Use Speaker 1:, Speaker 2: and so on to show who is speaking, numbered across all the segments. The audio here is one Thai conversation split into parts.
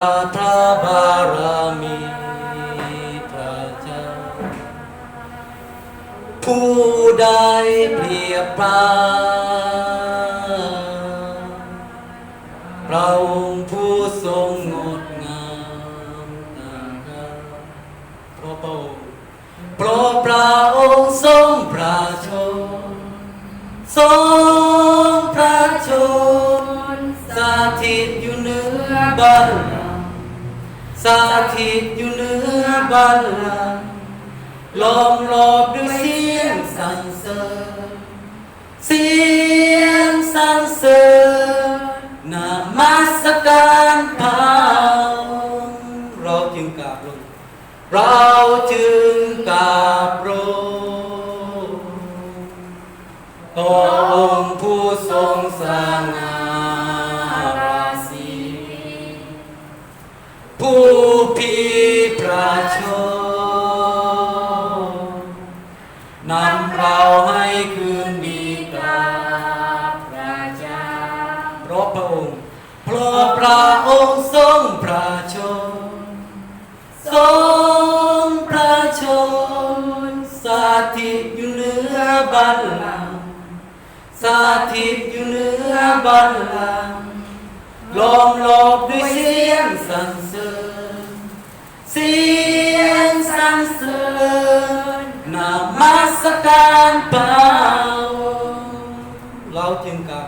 Speaker 1: พระบารมีพระเจ้า ผู้ใดเปรียบปรานพระองค์ผู้ทรงงดงามต่างกันเพราะพระองค์เพราะพระองค์ทรงประชนทรงประชนสถิตอยู่เหนือบัล ลังก์สถิตอยู่เหนือบัลลังก์ล้อมรอบด้วยเสียงสรรเสริญเสียงสรรเสริญนามัสการพระเราจึงกราบลงเราจึงกราบลงต่อองค์ผู้ทรงสง่ารา พระองค์ทรงประชนทรงประชนสถิตอยู่เหนือบัลลังก์สถิตอยู่เหนือบัลลังก์ล้อมรอบด้วยเสียงสรรเสริญเสียงสรรเสริญนามัสการพระองค์เราจึงกราบ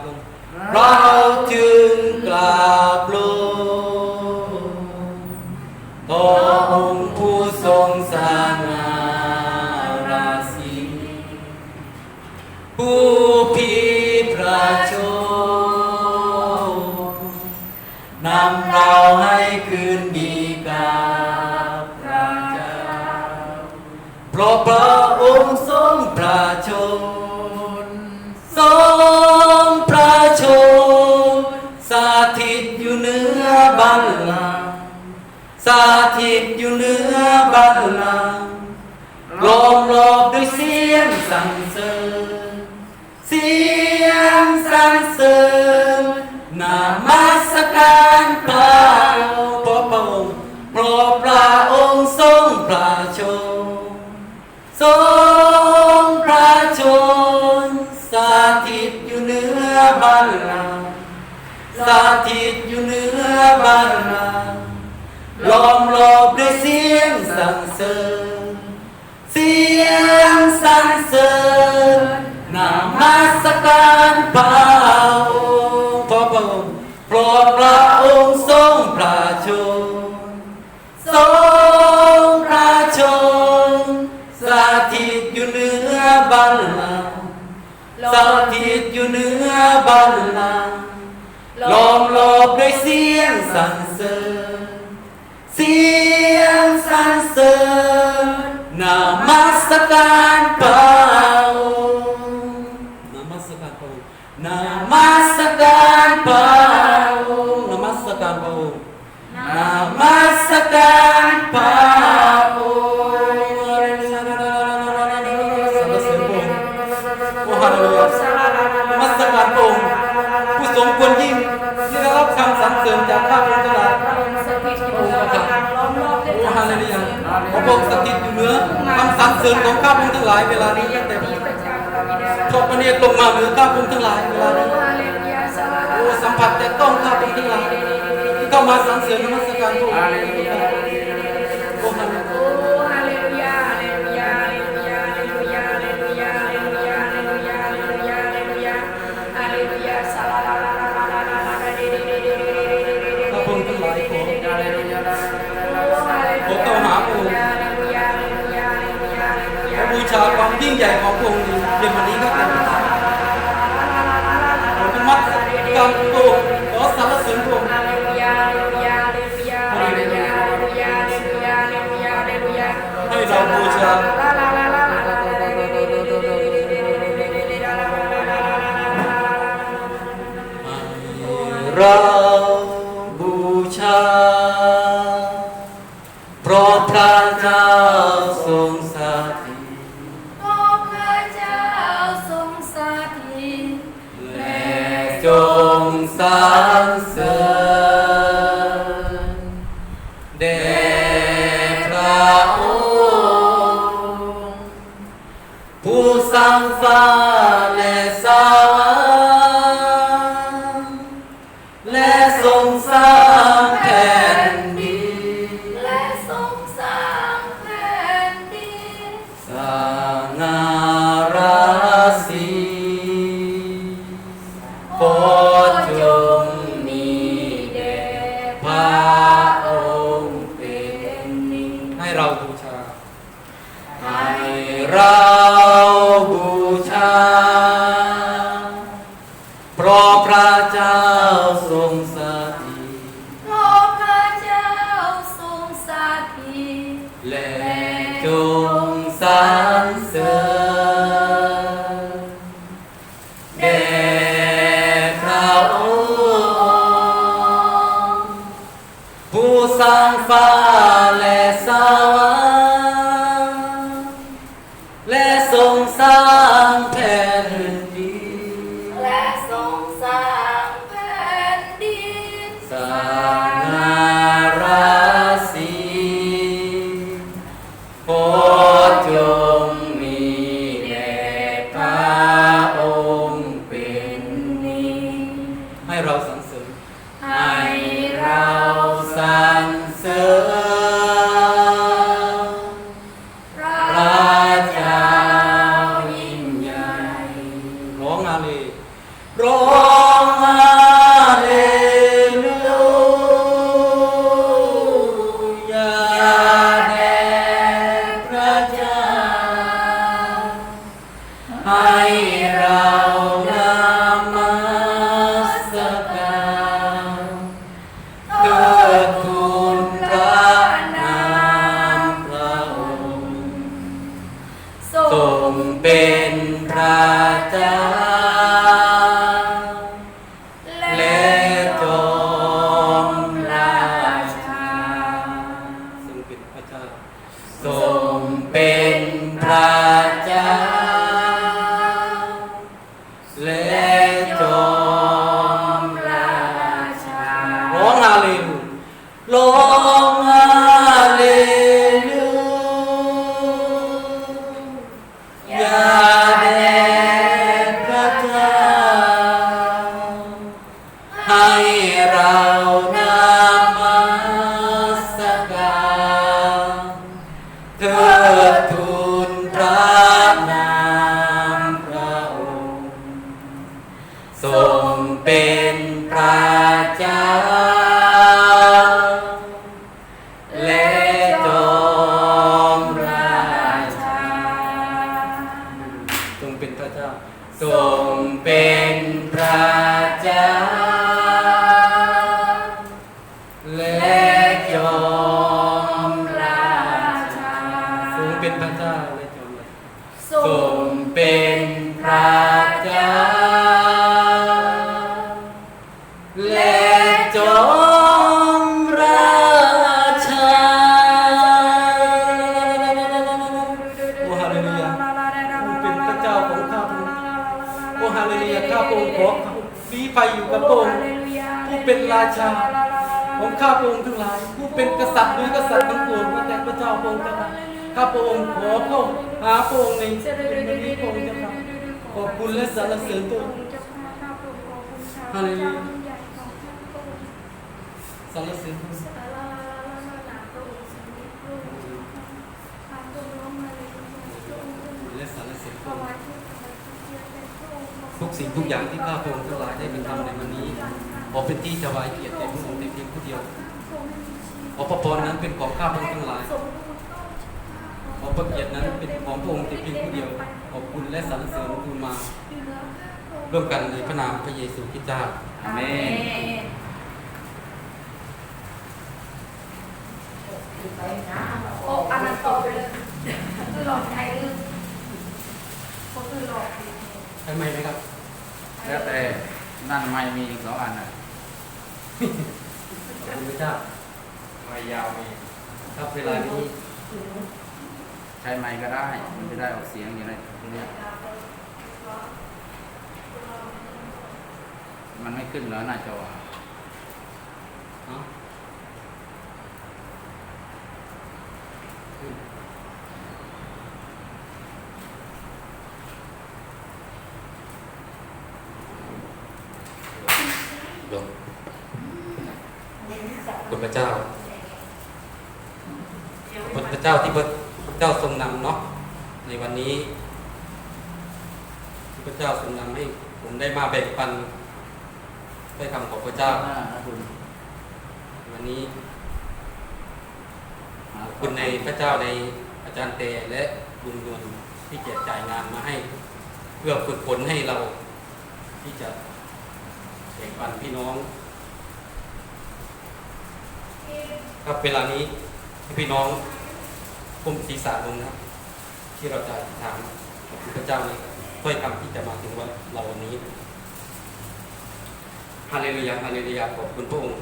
Speaker 1: เราจึงกราบลงต่อองค์ผู้ทรงสาง่าราศีผู้พีประชนนำเราให้ บัลลังก์สถิตอยู่เหนือบัลลังก์ล้อมรอบด้วยเสียงสรรเสริญเสียงสรรเสริญนามัสการพระพระพระองค์เพราะพระองค์ทรงประชนทรงประชนสาถิตอยู่เหนือบัลลังก์สถิตอยู่เหนือ บัลลังก์ล้อมรอบด้วยเสียงสรรเสริญเสียงสรรเสริญนามัสการพระองค์พระองค์เพราะพระองค์ทรงประชนทรงประชนสถิตอยู่เหนือบัลลังก์สถิตอยู่เหนือบัลลังก์ล้อม ด้วยเสียงสรรเสริญ เสียงสรรเสริญนามัสการพระ คำสรรเสริญของข้าพงทั้งหลายเวลานี้ตั้งแต่ทอดพระเนตรลงมาเหนือข้าพงทั้งหลายเวลานี้โอ้สัมผัสแต่ต้องข้าพงทั้งหลายที่เข้ามาสรรเสริญนมัสการพระองค์ ใหญ่ของพระอ ผู้สร้าง แเป็นพระเจ้าและจอมราชาททรรงงเป็นพระเจ้า และจอมราชาโอ้ฮาเลลูยาเป็นพระเจ้าของข้าพระองค์โอ้ฮาเลลูยาข้าพระองค์ขอลี้ภัยอยู่กับพระองค์ผู้เป็นราชาของข้าพระองค์ทั้งหลาย ผู้เป็นกษัตริย์หรือกษัตริย์ทั้งปวงแม้แต่พระเจ้าพระองค์เจ้าค่ะ ข้าพระองค์ขอเข้าหาพระองค์ในวันนี้พระองค์เจ้าค่ะขอบคุณและสรรเสริญพระองค์ฮาเลลูยาสรรเสริญพระองค์และสรรเสริญพระองค์ทุกสิ่งทุกอย่างที่ข้าพระองค์ทั้งหลายได้กระทำในวันนี้ขอเป็นที่ถวายเกียรติแด่พระองค์แต่เพียงผู้เดียวขอพระพรนั้นเป็นของข้าพระองค์ทั้งหลาย ขอพระเกียรตินั้นเป็นของพระองค์แต่เพียงผู้เดียว ขอบคุณและสรรเสริญคุณมา ร่วมกันในพระนามพระเยซูคริสต์เจ้าอาเมน
Speaker 2: โอ้อันนั้นต่อไปเลยคือหลอกใครลืมก็คือหลอก
Speaker 1: ใช่ไหมไหมครับ
Speaker 3: แล้วแต่นั่นไม่มีอีกสองอันอะ
Speaker 1: ขอบคุณพระเจ้า
Speaker 3: ไม่ยาวมี
Speaker 1: ครับเวลานี้
Speaker 3: ใช้ไมค์ก็ได้ มันจะได้ออกเสียงอย่างไรเนี่ยมันไม่ขึ้นแล้วหน้าจอ
Speaker 1: หลวงคุณพระเจ้าคุณพระเจ้าที่พระ เจ้าทรงนำเนาะในวันนี้พระเจ้าทรงนำให้ผมได้มาแบ่งปันด้วยคำของพระเจ้า วันนี้ขอบคุณในพระเจ้าในอาจารย์เตและบุญนวลที่แจกจ่ายงานมาให้ เพื่อฝึกฝนให้เรา ที่จะแบ่งปันพี่น้องครับเวลานี้พี่น้อง ก้มศีรษะลงนะครับ ที่เราจะถามขอบคุณพระเจ้าในถ้อยคำที่จะมาถึงวันเราวันนี้ฮาเลลูยาฮาเลลูยาขอบคุณพระองค์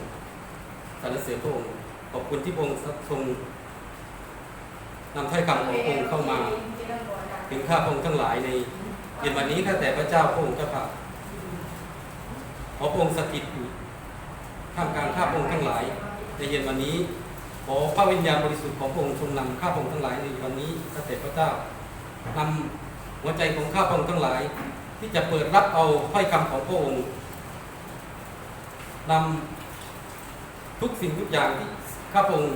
Speaker 1: สรรเสริญพระองค์ขอบคุณที่พระองค์ทรงนำถ้อยคำของพระองค์เข้ามา ถึงข้าพระองค์ทั้งหลายในเย็นวันนี้ข้าแต่พระเจ้าพระองค์เจ้าค่ะขอพระองค์สถิตอยู่ท่ามกลางข้าพระองค์ทั้งหลาย ในเย็นวันนี้ อพระวิญญาณบริสุทธิ์ของพระองค์ทรงนำข้าพระองค์ทั้งหลายในวันนี้ข้าแต่พระเจ้านำหัวใจของข้าพระองค์ทั้งหลาย ที่จะเปิดรับเอาถ้อยคำของพระองค์นำทุกสิ่งทุกอย่างที่ข้าพระองค์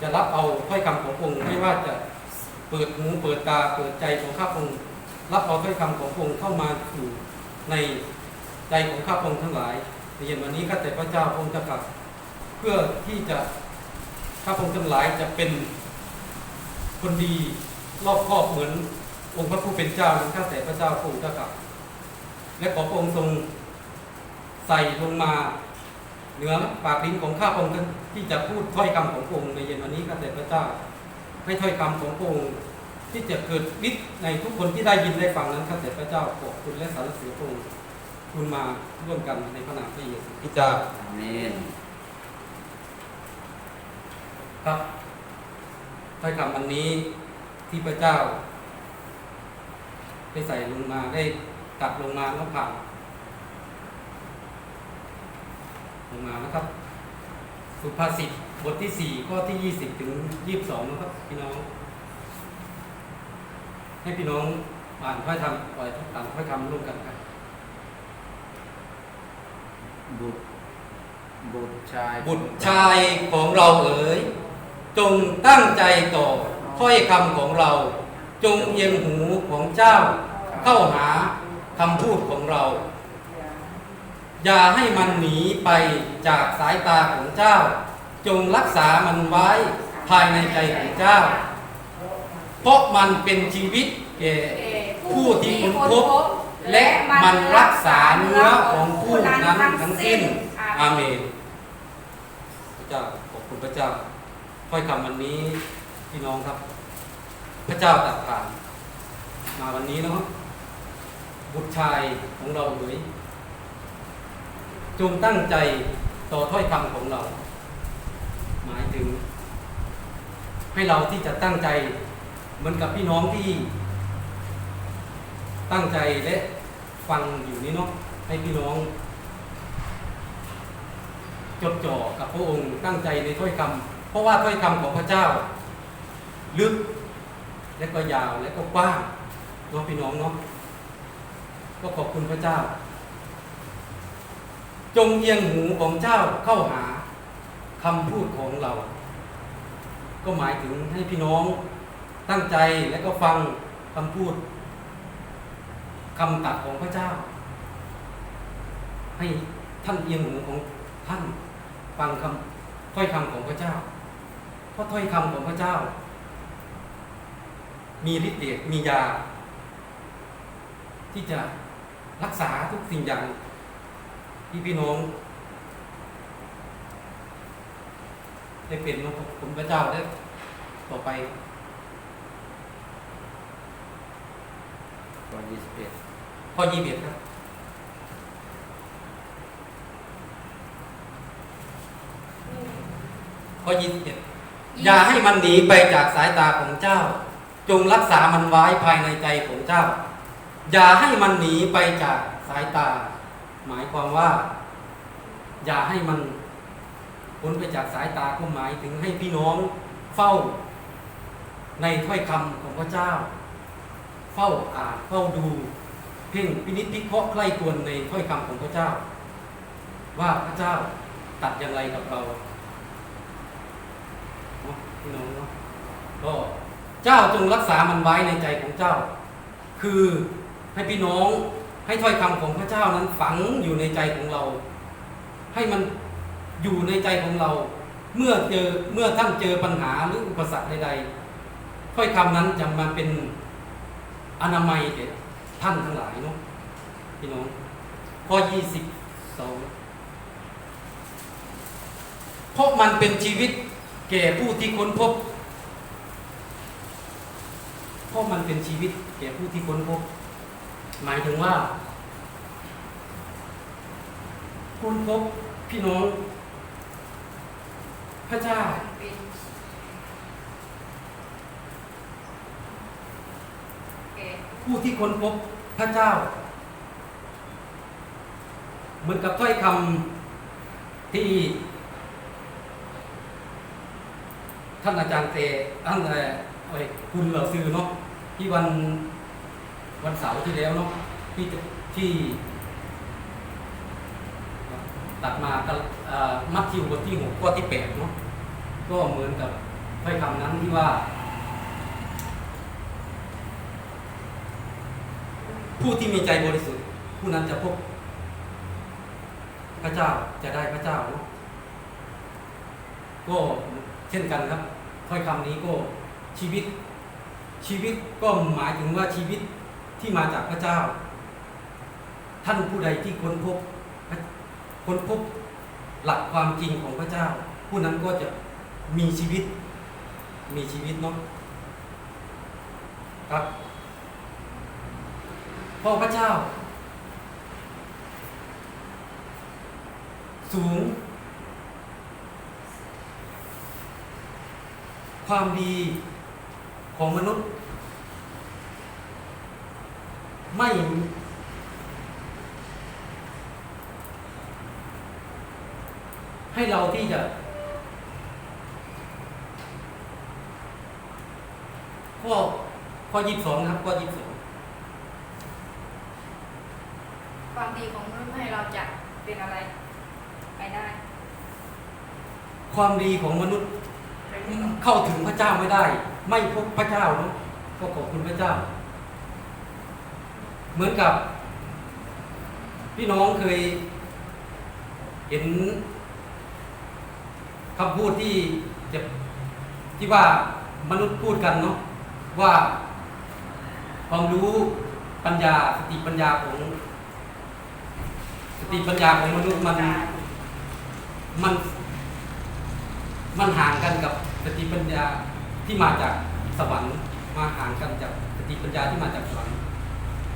Speaker 1: จะรับเอาถ้อยคำของพระองค์ไม่ว่าจะเปิดหูเปิดตาเปิดใจของข้าพระองค์รับเอาถ้อยคำของพระองค์เข้ามาสู่ในใจของข้าพระองค์ทั้งหลายในเย็นวันนี้ข้าแต่พระเจ้าพระองค์จะกลับ เพื่อที่จะ ข้าพงทั้งหลายจะเป็นคนดีรอบครอบเหมือนองค์พระผู้เป็นเจ้านั้นข้าแต่พระเจ้าพระองค์เจ้ากับและขอพระองค์ทรงใส่ลงมาเหนือปากลิ้นของข้าพงท่านที่จะพูดถ้อยคำของพระองค์ในเย็นวันนี้ข้าแต่พระเจ้าให้ถ้อยคำของพระองค์ที่จะเกิดฤทธิ์ในทุกคนที่ได้ยินได้ฟังนั้นข้าแต่พระเจ้าขอบคุณและสรรเสริญพระองค์คุณมาร่วมกันในพระนามพระเยซูคริสต์เจ้า
Speaker 3: อาเมน
Speaker 1: ครับถ้อยคำวันนี้ที่พระเจ้า ได้ใส่ลงมาได้ตัดลงมาแล้วผ่านลงมานะครับ สุภาษิตบทที่สี่ข้อที่ยี่สิบถึงยี่สิบสองนะครับ พี่น้อง ให้พี่น้องอ่านถ้อยคำอ่านถ้อยคำร่วมกันครับ
Speaker 3: บุตรบุตรชาย
Speaker 1: บุตรชายของเราเอ๋ย จงตั้งใจต่อถ้อยคำของเรา จงเอียงหูของเจ้า เข้าหาคำพูดของเรา อย่าให้มันหนีไปจากสายตาของเจ้า จงรักษามันไว้ภายในใจของเจ้า เพราะมันเป็นชีวิตแก่ผู้ที่ค้นพบและมันรักษาเนื้อของผู้นั้นทั้งสิ้น อาเมน พระเจ้า ขอบคุณพระเจ้า ถ้อยคำวันนี้พี่น้องครับ พระเจ้าตรัดผ่าน มาวันนี้เนาะบุตรชายของเราเอ๋ยจงตั้งใจต่อถ้อยคำของเรา หมายถึง ให้เราที่จะตั้งใจเหมือนกับพี่น้องที่ ตั้งใจและฟังอยู่นี่เนาะให้พี่น้อง จดจ่อกับพระองค์ตั้งใจในถ้อยคำ เพราะว่าถ้อยคำของพระเจ้า ลึกและก็ยาวและก็กว้างเนาะพี่น้องเนาะก็ขอบคุณพระเจ้า จงเอียงหูของเจ้าเข้าหาคำพูดของเรา ก็หมายถึงให้พี่น้องตั้งใจและก็ฟังคำพูดคำตัดของพระเจ้า ให้ท่านเอียงหูของท่านฟังคำถ้อยคำของพระเจ้า เพราะถ้อยคำของพระเจ้า มีฤทธิ์เดชมียา ที่จะรักษาทุกสิ่งอย่างที่พี่น้องได้เป็นของคุณพระเจ้าได้ต่อไป
Speaker 3: ข้อยี่สิบเอ็ด
Speaker 1: ข้อยี่สิบครับข้อยี่สิบเอ็ด อย่าให้มันหนีไปจากสายตาของเจ้า จงรักษามันไว้ภายในใจของเจ้า อย่าให้มันหนีไปจากสายตา หมายความว่า อย่าให้มันพ้นไปจากสายตาก็หมายถึงให้พี่น้องเฝ้า ในถ้อยคำของพระเจ้า เฝ้าอ่านเฝ้าดู เพ่งพินิจพิเคราะห์ใกล้ควรในถ้อยคำของพระเจ้า ว่าพระเจ้าตัดอย่างไรกับเรา พี่น้องเนาะก็เจ้าจงรักษามันไว้ในใจของเจ้า คือให้พี่น้องให้ถ้อยคำของพระเจ้านั้นฝังอยู่ในใจของเรา ให้มันอยู่ในใจของเรา เมื่อเจอเมื่อท่านเจอปัญหาหรืออุปสรรคใดๆถ้อยคำนั้นจะมาเป็นอนามัยแก่ท่านทั้งหลายเนาะพี่น้องข้อยี่สิบสองเพราะมันเป็นชีวิต แก่ผู้ที่ค้นพบเพราะมันเป็นชีวิตแก่ผู้ที่ค้นพบ หมายถึงว่า ค้นพบพี่น้อง พระเจ้าผู้ที่ค้นพบพระเจ้า เหมือนกับถ้อยคำที่ ท่านอาจารย์เตท่านอะไรเอ้คุณเหล่าซื้อเนาะที่วันวันเสาร์ที่แล้วเนาะที่ที่ ตัดมาก็มัทธิวบทที่หกข้อที่แปดเนาะก็เหมือนกับถ้อยคำนั้นที่ว่า ผู้ที่มีใจบริสุทธิ์ ผู้นั้นจะพบ พระเจ้าจะได้พระเจ้าเนาะก็เช่นกันครับ ถ้อยคำนี้ก็ชีวิต ชีวิตก็หมายถึงว่าชีวิตที่มาจากพระเจ้า ท่านผู้ใดที่ค้นพบค้นพบหลักความจริงของพระเจ้า ผู้นั้นก็จะมีชีวิต มีชีวิตเนาะครับเพราะพระเจ้า สูง ความดีของมนุษย์ ไม่ ให้เราที่จะข้อข้อยี่สิบสองนะครับข้อยี่สิบสอง
Speaker 4: ความดีของมนุษย์ให้เราจะเป็นอะไรไปได้
Speaker 1: ความดีของมนุษย์ เข้าถึงพระเจ้าไม่ได้ ไม่พบพระเจ้าเนาะก็ขอบคุณพระเจ้า เหมือนกับ พี่น้องเคย เห็นคำพูดที่จะที่ว่ามนุษย์พูดกันเนาะว่าความรู้ปัญญาสติปัญญาของสติปัญญาของมนุษย์มันมันมันห่างกันกับ สติปัญญาที่มาจากสวรรค์มาห่างกันจากสติปัญญาที่มาจากสวรรค์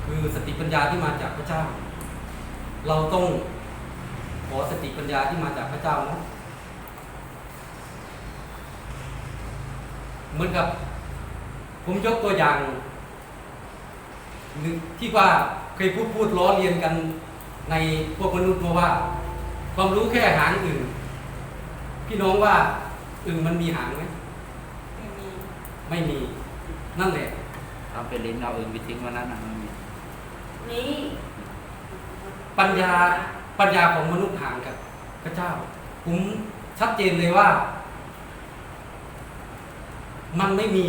Speaker 1: คือสติปัญญาที่มาจากพระเจ้า เราต้องขอสติปัญญาที่มาจากพระเจ้าเนาะเหมือนกับ ผมยกตัวอย่างที่ว่าเคยพูดพูดล้อเลียนกันในพวกมนุษย์เพราะว่า ความรู้แค่หางอื่น พี่น้องว่า อึ่งมันมีหางไหม
Speaker 4: ไม่มี
Speaker 1: ไม่มี นั่นแหละ
Speaker 3: ทำเป็นลิ้นเอาอื่นไปทิ้งวันนั้นนะมันมี
Speaker 4: นี่
Speaker 1: ปัญญาปัญญาของมนุษย์ห่างกับพระเจ้า ผมชัดเจนเลยว่า มันไม่มี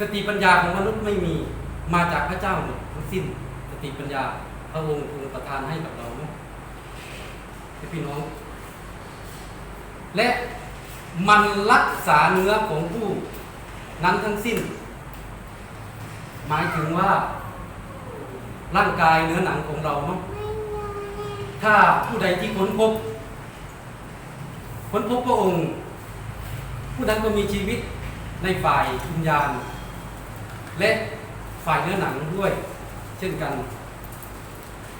Speaker 1: สติปัญญาของมนุษย์ไม่มีมาจากพระเจ้าหมดทั้งสิ้น สติปัญญาพระองค์ทรงประทานให้กับเราเนาะให้พี่น้อง และ มันรักษาเนื้อของผู้นั้นทั้งสิ้น หมายถึงว่า ร่างกายเนื้อหนังของเราเนาะถ้าผู้ใดที่ค้นพบ ค้นพบพระองค์ ผู้นั้นก็มีชีวิตในฝ่ายวิญญาณ และฝ่ายเนื้อหนังด้วย เช่นกัน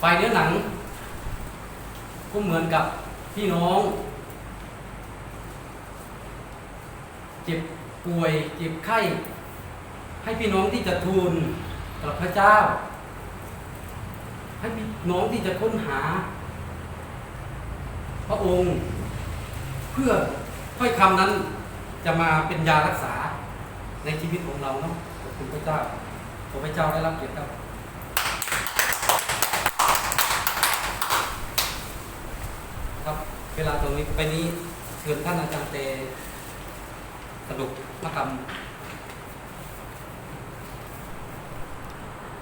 Speaker 1: ฝ่ายเนื้อหนัง ก็เหมือนกับพี่น้อง เจ็บป่วย เจ็บไข้ ให้พี่น้องที่จะทูลกับพระเจ้า ให้พี่น้องที่จะค้นหา พระองค์ เพื่อถ้อยคำนั้นจะมาเป็นยารักษาในชีวิตของเราเนาะขอบคุณพระเจ้าขอพระเจ้าได้รับเกียรติครับครับ เวลาตรงนี้ไปนี้เชิญท่านอาจารย์เต สรุปพระคำ